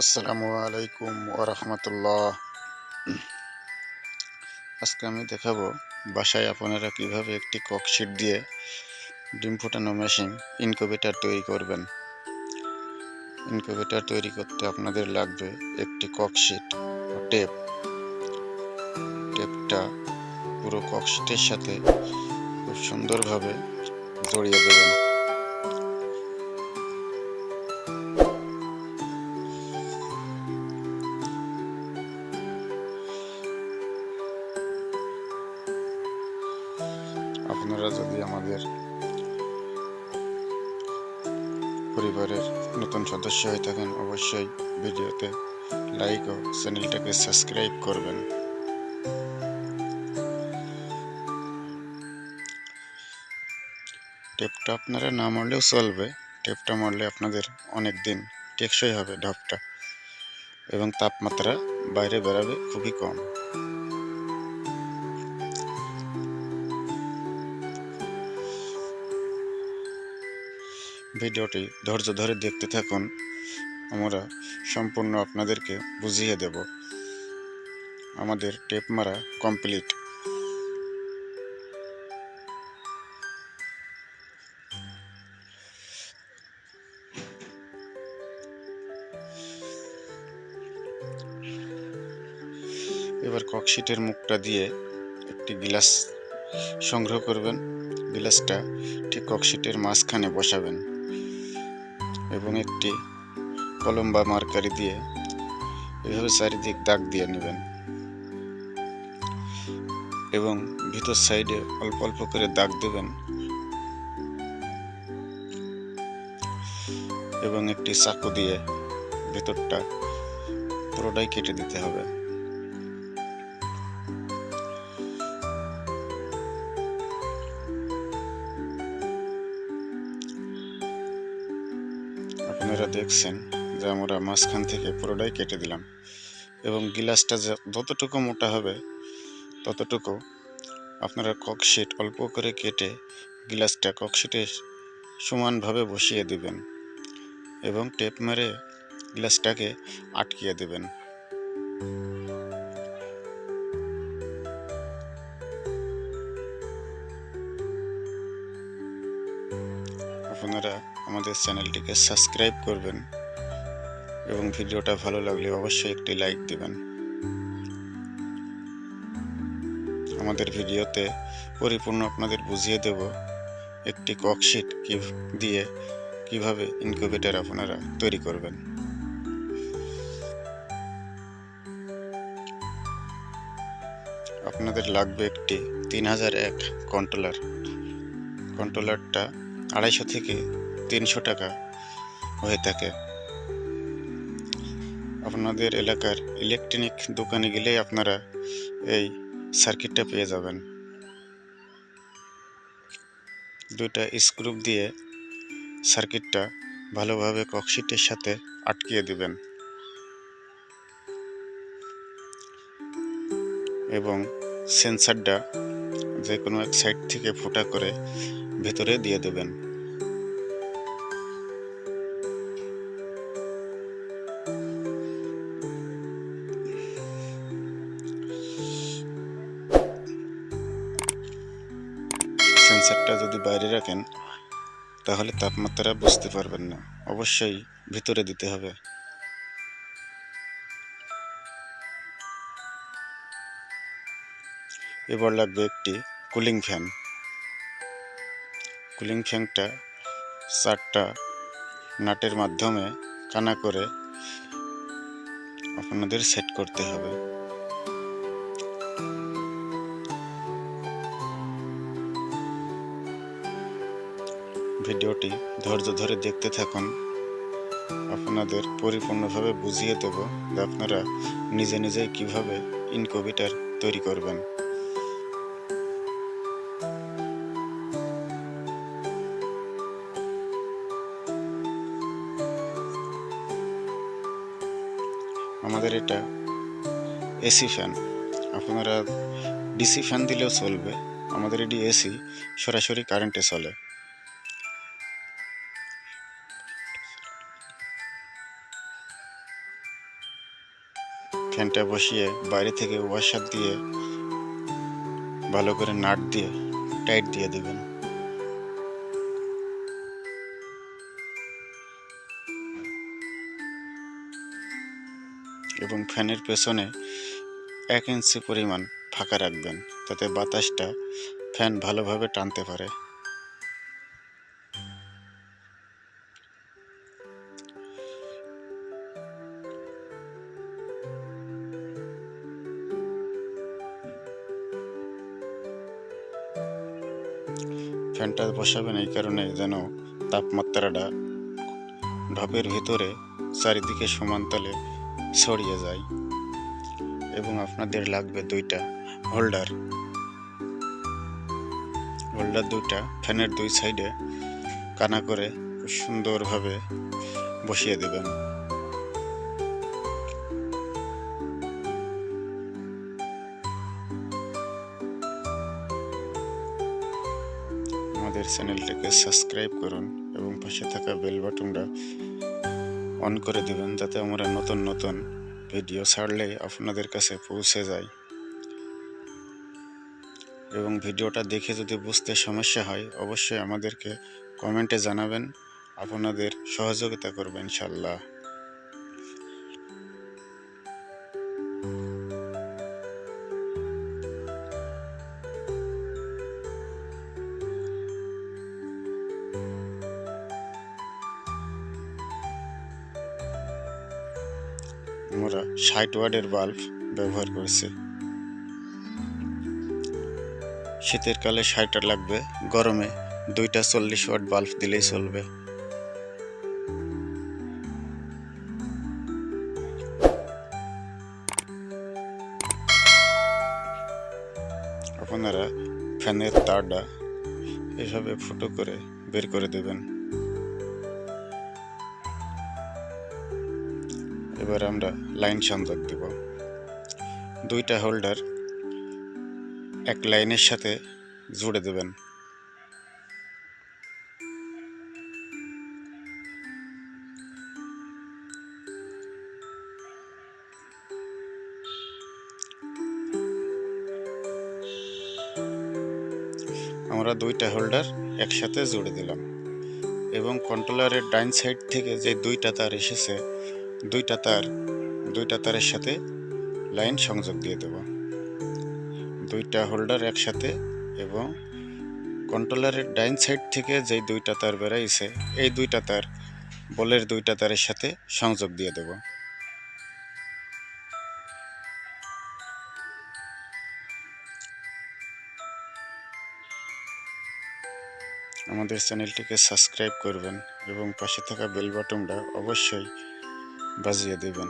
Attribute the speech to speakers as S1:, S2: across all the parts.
S1: আসসালামু আলাইকুম ওরহমতুল্লাহ। আজকে আমি দেখাবো বাসায় আপনারা কীভাবে একটি ককশিট দিয়ে ডিম ফোটানো মেশিন ইনকুবেটার তৈরি করবেন। ইনকুবেটার তৈরি করতে আপনাদের লাগবে একটি ককশিট ও টেপ টেপটা পুরো ককশিটের সাথে খুব সুন্দরভাবে জড়িয়ে দেবেন। হয়ে থাকেন অবশ্যই ভিডিওতে লাইক ও চ্যানেলটাকে সাবস্ক্রাইব করবেন। টেপটা আপনারা না মারলেও চলবে। টেপটা মারলে আপনাদের অনেক দিন টেকসই হবে ঢপটা। এবং তাপমাত্রা বাইরে বেরাবে খুবই কম। ভিডিওটি ধৈর্য ধরে দেখতে থাকুন। আমরা সম্পূর্ণ আপনাদেরকে বুঝিয়ে দেব। আমাদের টেপ মারা কমপ্লিট। এবার ককশিটের মুখটা দিয়ে একটি গ্লাস সংগ্রহ করবেন। গ্লাসটা ঠিক ককশিটের মাঝখানে বসাবেন। এবং একটি কলম বা মার্কারি দিয়ে এভাবে চারিদিক দাগ দিয়ে নেবেন। এবং ভিতর সাইডে অল্প অল্প করে দাগ দেবেন। এবং একটি চাকু দিয়ে ভেতরটা পুরোটাই কেটে দিতে হবে। আপনারা দেখছেন, যে আমরা মাঝখান থেকে পুরোটাই কেটে দিলাম। এবং গিলাসটা যতটুকু মোটা হবে, ততটুকু আপনারা ককশিট অল্প করে কেটে গিলাসটা ককশিটে সমানভাবে বসিয়ে দিবেন এবং টেপ মেরে গ্লাসটাকে আটকিয়ে দেবেন। আপনারা আমাদের চ্যানেলটিকে সাবস্ক্রাইব করবেন এবং ভিডিওটা ভালো লাগলে অবশ্যই একটি লাইক দিবেন। আমাদের ভিডিওতে পরিপূর্ণ আপনাদের বুঝিয়ে দেব একটি ককশিট কি দিয়ে কীভাবে ইনকিউবেটর আপনারা তৈরি করবেন। আপনাদের লাগবে একটি তিন হাজার এক কন্ট্রোলার। কন্ট্রোলারটা আড়াইশো থেকে তিনশো টাকা হয়ে থাকে। আপনাদের এলাকার ইলেকট্রনিক দোকানে গেলেই আপনারা এই সার্কিটটা পেয়ে যাবেন। দুইটা স্ক্রুপ দিয়ে সার্কিটটা ভালোভাবে ককশিটের সাথে আটকিয়ে দিবেন। এবং সেন্সারটা যে কোনো এক সাইড থেকে ফুটা করে ভেতরে দিয়ে দেবেন। সেন্সারটা যদি বাইরে রাখেন, তাহলে তাপমাত্রা বুঝতে পারবেন না। অবশ্যই ভিতরে দিতে হবে। এবার লাগবে একটি কুলিং ফ্যান। কুলিং ফ্যানটা চারটা নাটের মাধ্যমে কানা করে আপনাদের সেট করতে হবে। ভিডিওটি ধৈর্য ধরে দেখতে থাকুন। আপনাদের পরিপূর্ণভাবে বুঝিয়ে দেব যে আপনারা নিজে নিজেই কীভাবে ইনকোভিটার তৈরি করবেন। আমাদের এটা এসি ফ্যান আপনারা ডিসি ফ্যান দিলেও চলবে। আমাদের এটি এসি সরাসরি কারেন্টে চলে। ফ্যানটা বসিয়ে বাইরে থেকে ওয়াশার দিয়ে ভালো করে নাট দিয়ে টাইট দিয়ে দেবেন। এবং ফ্যানের পেছনে এক ইঞ্চি পরিমাণ ফাঁকা রাখবেন, তাতে বাতাসটা ফ্যান ভালোভাবে টানতে পারে। ফ্যানটা বসাবেন এই কারণে যেন তাপমাত্রাটা ঢপের ভিতরে চারিদিকে সমান্তলে ছড়িয়ে যায় এবং আপনাদের লাগবে দুইটা হোল্ডার হোল্ডার দুইটা, ফ্যানের দুই সাইডে কানা করে খুব সুন্দরভাবে বসিয়ে দেবেন। আমাদের চ্যানেলটিকে সাবস্ক্রাইব করুন এবং পাশে থাকা বেল বাটনটা অন করে দেবেন যাতে আমরা নতুন নতুন ভিডিও ছাড়লে আপনাদের কাছে পৌঁছে যায়। এবং ভিডিওটা দেখে যদি বুঝতে সমস্যা হয়, অবশ্যই আমাদেরকে কমেন্টে জানাবেন। আপনাদের সহযোগিতা করবেন ইনশাল্লাহ ষাট ওয়ার্ডের বাল্ব ব্যবহার করছি। শীতের কালে ষাটটা লাগবে, গরমে দুইটা চল্লিশ ওয়াট বাল্ব দিলেই চলবে। আপনারা ফ্যানের তারটা এভাবে ফুটো করে বের করে দেবেন। এবার আমরা লাইন সংযোগ দেব। দুইটা হোল্ডার এক লাইনের সাথে জুড়ে দেবেন। আমরা দুইটা হোল্ডার একসাথে জুড়ে দিলাম এবং কন্ট্রোলারের ডাইন সাইড থেকে যে দুইটা তার এসেছে দুইটা তার, দুইটা তারের সাথে লাইন সংযোগ দিয়ে দেব। দুইটা হোল্ডার একসাথে এবং কন্ট্রোলারের ডাইন সাইড থেকে যে দুইটা তার বেরাইছে, এই দুইটা তার বলের দুইটা তারের সাথে সংযোগ দিয়ে দেব। আমাদের চ্যানেলটিকে সাবস্ক্রাইব করবেন এবং পাশে থাকা বেল বাটনটা অবশ্যই বাজিয়ে দেবেন।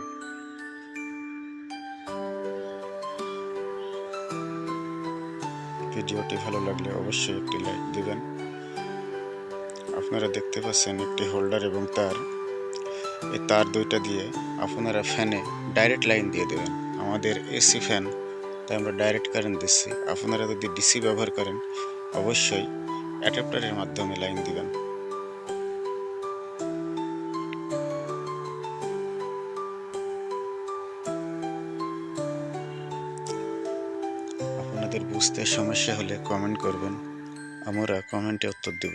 S1: ভিডিওটি ভালো লাগলে অবশ্যই একটি লাইক দিবেন। আপনারা দেখতে পাচ্ছেন একটি হোল্ডার এবং তার। এই তার দুইটা দিয়ে আপনারা ফ্যানে ডাইরেক্ট লাইন দিয়ে দেবেন। আমাদের এসি ফ্যান, তাই আমরা ডাইরেক্ট কারেন্ট দিচ্ছি। আপনারা যদি ডিসি ব্যবহার করেন, অবশ্যই অ্যাডাপ্টারের মাধ্যমে লাইন দিবেন। বুঝতে সমস্যা হলে কমেন্ট করবেন। আমরা কমেন্টে উত্তর দেব।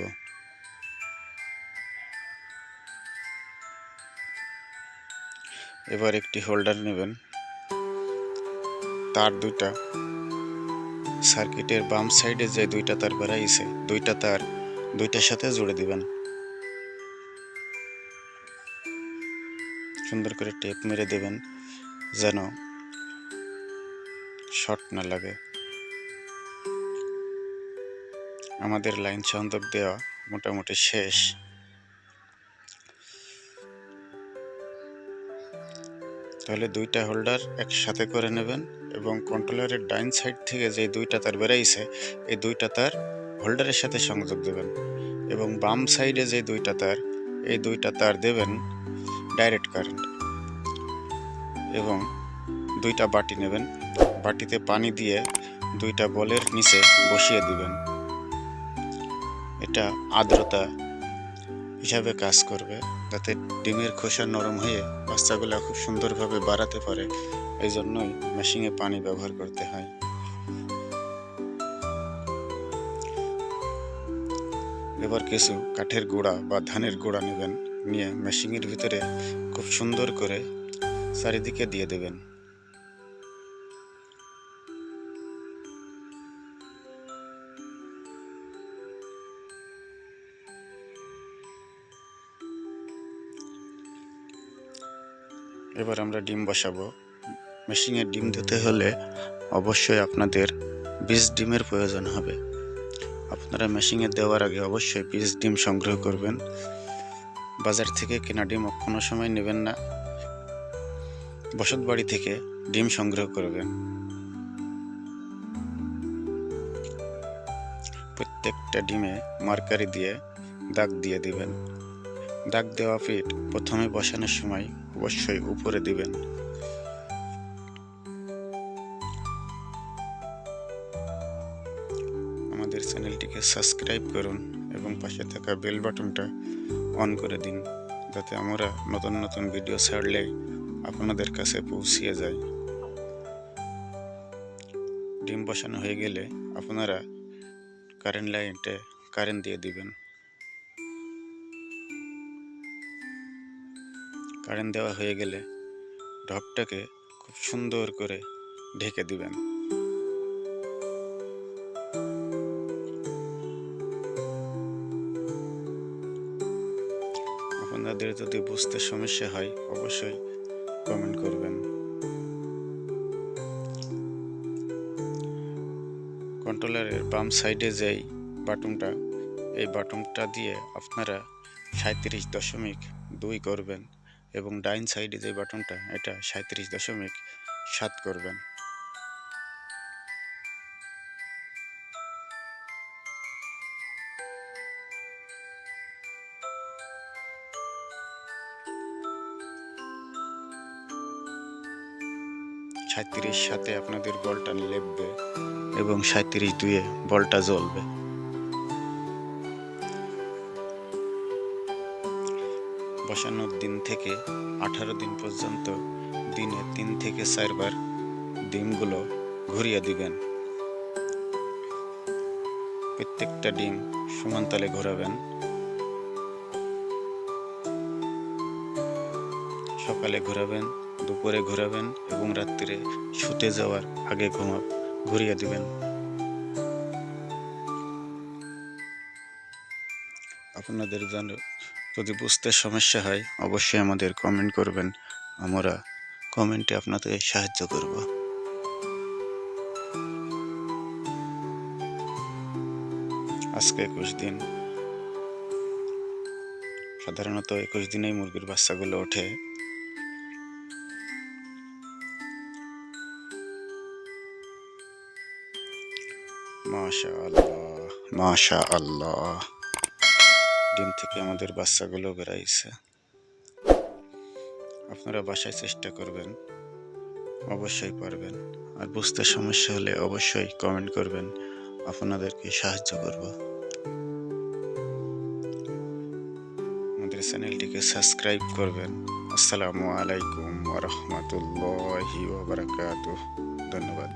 S1: এবার একটি হোল্ডার নেবেন। তার দুইটা। সার্কিটের বাম সাইডে যে দুইটা তার বেড়াইছে দুইটা তার, দুইটার সাথে জুড়ে দিবেন। সুন্দর করে টেপ মেরে দেবেন, যেন শর্ট না লাগে। আমাদের লাইন সংযোগ দেওয়া মোটামুটি শেষ। তাহলে দুইটা হোল্ডার একসাথে করে নেবেন এবং কন্ট্রোলারের ডাইন সাইড থেকে যে দুইটা তার বেরাইছে, এই দুইটা তার হোল্ডারের সাথে সংযোগ দেবেন এবং বাম সাইডে যে দুইটা তার, এই দুইটা তার দেবেন ডাইরেক্ট কারেন্ট এবং দুইটা বাটি নেবেন। বাটিতে পানি দিয়ে দুইটা বলের নিচে বসিয়ে দিবেন। এটা আর্দ্রতা হিসাবে কাজ করবে, যাতে ডিমের খোসা নরম হয়ে বাচ্চাগুলো খুব সুন্দরভাবে বাড়াতে পারে। এই জন্যই মেশিনে পানি ব্যবহার করতে হয়। এবার কিছু কাঠের গুঁড়া বা ধানের গুঁড়া নেবেন, নিয়ে মেশিনের ভিতরে খুব সুন্দর করে চারিদিকে দিয়ে দেবেন। এবার আমরা ডিম বসাবো। মেশিনে ডিম দিতে হলে অবশ্যই আপনাদের বিশ ডিমের প্রয়োজন হবে। আপনারা মেশিনে দেওয়ার আগে অবশ্যই বিশ ডিম সংগ্রহ করবেন। বাজার থেকে কেনা ডিম কোনো সময় নেবেন না। বসত বাড়ি থেকে ডিম সংগ্রহ করবেন। প্রত্যেকটা ডিমে মার্কারি দিয়ে দাগ দিয়ে দিবেন। দাগ দেওয়া ফিট প্রথমে বসানোর সময় অবশ্যই উপরে দিবেন। আমাদের চ্যানেলটিকে সাবস্ক্রাইব করুন এবং পাশে থাকা বেল বাটনটা অন করে দিন, যাতে আমরা নতুন নতুন ভিডিও ছাড়লে আপনাদের কাছে পৌঁছিয়ে যায়। ডিম বসানো হয়ে গেলে আপনারা কারেন্ট লাইনটে কারেন্ট দিয়ে দিবেন। কারেন্ট দেওয়া হয়ে গেলে ঢকটাকে খুব সুন্দর করে ঢেকে দিবেন। আপনাদের যদি বুঝতে সমস্যা হয়, অবশ্যই কমেন্ট করবেন। কন্ট্রোলারের বাম সাইডে যেই বাটনটা এই বাটনটা দিয়ে আপনারা সাঁত্রিশ দশমিক দুই করবেন। এবং ডাইন সাইডে যে বাটনটা, এটা সাঁত্রিশ দশমিক সাত করবেন। সাঁত্রিশ সাথে আপনাদের বলটা লেপবে এবং সাঁত্রিশ দুয়ে বলটা জ্বলবে। বসানোর দিন থেকে আঠারো দিন পর্যন্ত দিনে তিন থেকে চারবার ডিমগুলো ঘুরিয়ে দিবেন। প্রত্যেকটা ডিম সমান তালে ঘোরাবেন। সকালে ঘোরাবেন, দুপুরে ঘোরাবেন এবং রাত্রিরে শুতে যাওয়ার আগে ঘুমা ঘুরিয়ে দিবেন। আপনাদের জন্য যদি বুঝতে সমস্যা হয়, অবশ্যই আমাদের কমেন্ট করবেন। আমরা কমেন্টে আপনাদের সাহায্য করব। আজকে একুশ দিন। সাধারণত একুশ দিনেই মুরগির বাচ্চাগুলো ওঠে। মাশা আল্লাহ মাশা আল্লাহ ডিম থেকে আমাদের বাচ্চাগুলো বেরাইছে আপনারা বাসায় চেষ্টা করবেন, অবশ্যই পারবেন। আর বুঝতে সমস্যা হলে অবশ্যই কমেন্ট করবেন, আপনাদেরকে সাহায্য করব। আমাদের চ্যানেলটিকে সাবস্ক্রাইব করবেন। আসসালামু আলাইকুম ওরহমতুল্লাহি ধন্যবাদ।